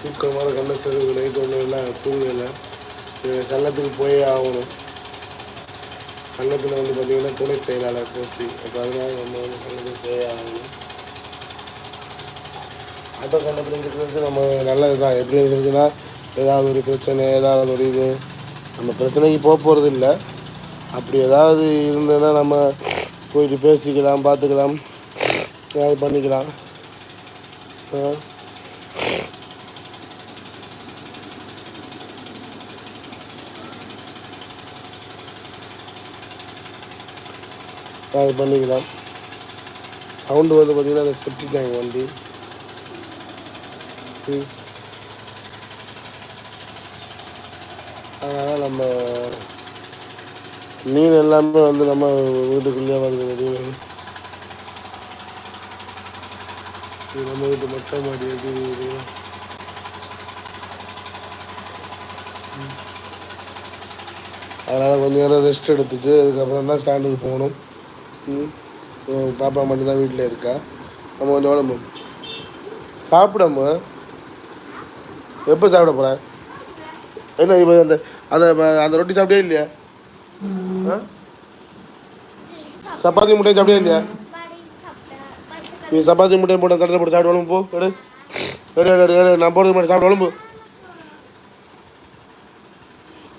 தூக்கமான கண்ண செலவு நைட் ஒன்றும் இல்லை தூங்கலை. சங்கத்துக்கு போயே ஆகணும். சங்கத்தில் வந்து பார்த்தீங்கன்னா துணை செயலாளர் போஸ்டிங் அப்போ அதனால் நம்ம வந்து சங்கத்துக்கு போயே ஆகணும். ஆட்டோ கண்டத்தில் இருக்கிறது நம்ம நல்லது தான் எப்படி இருந்துச்சுன்னா ஏதாவது ஒரு பிரச்சனை ஏதாவது ஒரு இது. நம்ம பிரச்சனைக்கு போக போகிறது இல்லை. அப்படி ஏதாவது இருந்ததுன்னா நம்ம போயிட்டு பேசிக்கலாம் பார்த்துக்கலாம். ஏதாவது பண்ணிக்கலாம். அது பண்ணிக்கலாம். சவுண்டு வந்து பார்த்தீங்கன்னா அந்த செப்டி டேங்க் வண்டி. அதனால் நம்ம மீன் எல்லாமே வந்து நம்ம வீட்டுக்குள்ளேயே வருது மீன் நம்ம வீட்டு மொட்டை மாடி எப்படி இருக்குது? அதனால் கொஞ்சம் நேரம் ரெஸ்ட் எடுத்துட்டு அதுக்கப்புறம் தான் ஸ்டாண்டுக்கு போகணும். பாப்பா மட்டும் தான் வீட்டில் இருக்கா? நம்ம கொஞ்சம் உடம்பு சாப்பிடாம எப்போ சாப்பிட போகிறேன் என்ன இப்போ அந்த அந்த அந்த ரொட்டி சாப்பிட்டே இல்லையா? சப்பாத்தி முட்டை சாப்பிட்டே இல்லையா? நீ சப்பாத்தி முட்டை போட்டு தட்டில் போட்டு சாப்பிட்டு வளம்பு போ. எடு. நான் போகிறதுக்கு முன்னாடி சாப்பிட்டு வளம்பு.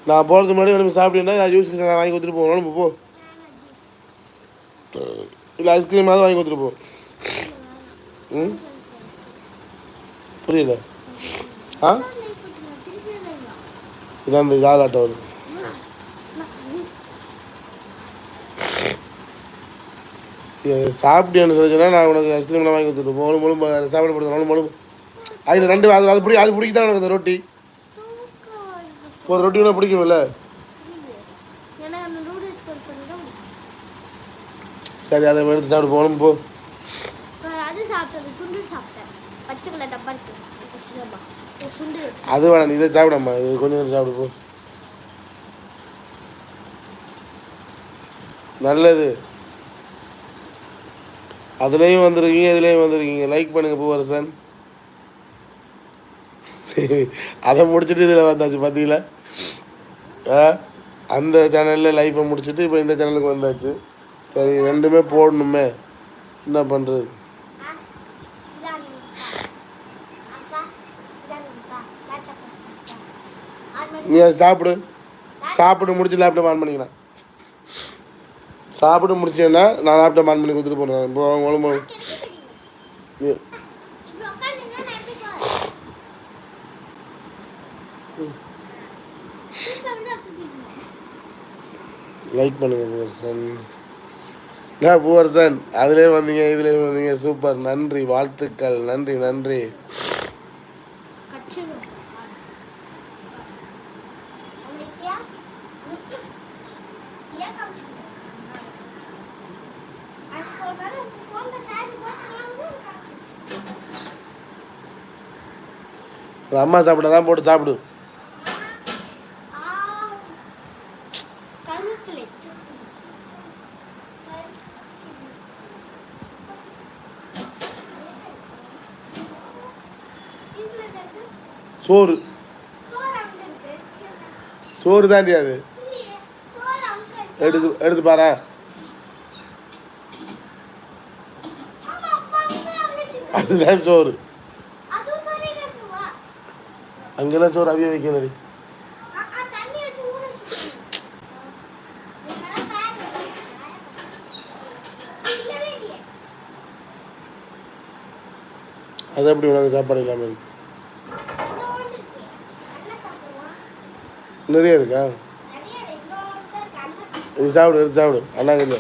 நான் போகிறதுக்கு முன்னாடி சாப்பிட்டீங்கன்னா நான் ஜூஸ்க்கு வாங்கி கொடுத்துட்டு போ. வளம்பு போ. இல்லை ஐஸ்கிரீமாவது வாங்கி கொடுத்துட்டு போ. ம்? புரியல ஆ? இதான் இந்த ஜால் ஆட்டோ வருது. சாப்பிட்டேன்னு சொல்லிச்சுன்னா நான் உனக்கு ஐஸ்கிரீம்லாம் வாங்கி கொடுத்துட்டு போகணும் முழும்பு சாப்பிட போடுறது முழும்பு அதில் ரெண்டு அது அது பிடி அது பிடிக்குதான் எனக்கு அந்த ரொட்டி? ஒரு ரொட்டி ஒன்று பிடிக்கும்ல எனக்கு அந்த நூடுல்ஸ் கொடுத்துருந்தோம் சரி அதை எடுத்து சாப்பிட்டு போகணும் போ. அது சாப்பிட்டது சுண்டு சாப்பிட்டேன். பச்சை கலர் டப்பா இருக்கு. வச்சுக்கோமா சுண்டு அது வேணாம் இதை சாப்பிடாமா இது கொஞ்சம் நேரம் சாப்பிடு போ. நல்லது. அதுலேயும் வந்திருக்கீங்க இதுலேயும் வந்திருக்கீங்க. லைக் பண்ணுங்க பூவரசன். அதை முடிச்சுட்டு இதில் வந்தாச்சு பார்த்தீங்களா அந்த சேனலில் லைஃப்பை முடிச்சுட்டு இப்போ இந்த சேனலுக்கு வந்தாச்சு. சரி ரெண்டுமே போடணுமே. என்ன பண்ணுறது நீ அதை சாப்பிடு. சாப்பிட்டு முடிச்சு லேப்டாப் ஆன் பண்ணிக்கலாம். சாப்பிட்டு முடிச்சேன்னா நான் லேப்டாப் ஆன் பண்ணி கொடுத்துட்டு போகிறேன் இப்போ நீ லைக் பண்ணுங்க பூவரசன் என்ன பூவரசன் அதுலேயே வந்தீங்க இதுலேயே வந்தீங்க. சூப்பர். நன்றி வாழ்த்துக்கள். நன்றி நன்றி. அம்மா சாப்பிட தான் போட்டு சாப்பிடு. சோறு. சோறு தாண்டி அது. எடுத்து எடுத்து பாரு. அதுதான் சோறு? அங்கெல்லாம் சோறு அவிய வைக்கலடி. அது எப்படி உனக்கு சாப்பாடு இல்லாமல் இருக்கு? நிறைய இருக்கா? இது சாப்பிடு எடுத்து சாப்பிடு. அண்ணா இல்லை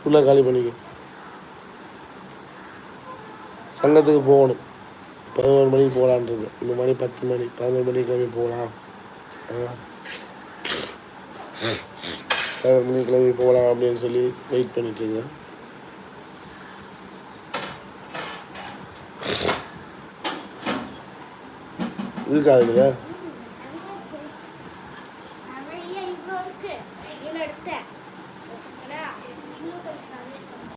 ஃபுல்லாக காலி பண்ணிக்க. சங்கத்துக்கு போகணும். பதினோரு மணிக்கு போகலான்றது. இந்த மணி பத்து மணி பதினோரு மணிக்கு கிளம்பி போகலாம். ஆ. பதினோரு மணிக்கு கிளம்பி போகலாம் அப்படின்னு சொல்லி வெயிட் பண்ணிட்டு இருக்காதுங்களா